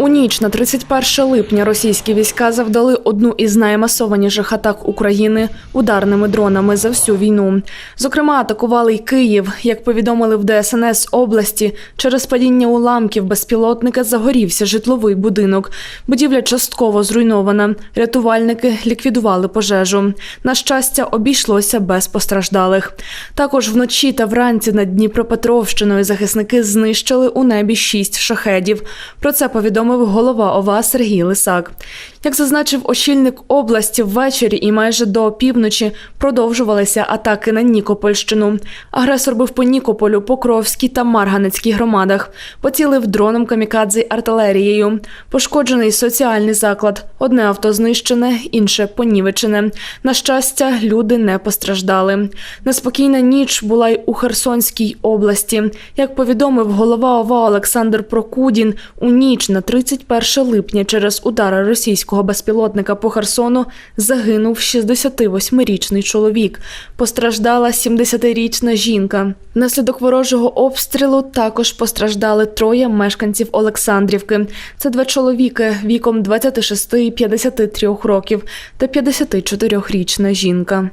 У ніч на 31 липня російські війська завдали одну із наймасованіших атак України ударними дронами за всю війну. Зокрема, атакували й Київ. Як повідомили в ДСНС області, через падіння уламків безпілотника загорівся житловий будинок. Будівля частково зруйнована. Рятувальники ліквідували пожежу. На щастя, обійшлося без постраждалих. Також вночі та вранці над Дніпропетровщиною захисники знищили у небі шість шахедів. Про це повідомив голова ОВА Сергій Лисак. Як зазначив очільник області, ввечері і майже до опівночі продовжувалися атаки на Нікопольщину. Агресор бив по Нікополю, Покровській та Марганецькій громадах. Поцілив дроном камікадзе артилерією. Пошкоджений соціальний заклад. Одне авто знищене, інше понівечене. На щастя, люди не постраждали. Неспокійна ніч була й у Херсонській області. Як повідомив голова ОВА Олександр Прокудін, у ніч на 31 липня через удари російського безпілотника по Херсону загинув 68-річний чоловік. Постраждала 70-річна жінка. Внаслідок ворожого обстрілу також постраждали троє мешканців Олександрівки. Це два чоловіки віком 26 і 53 років та 54-річна жінка.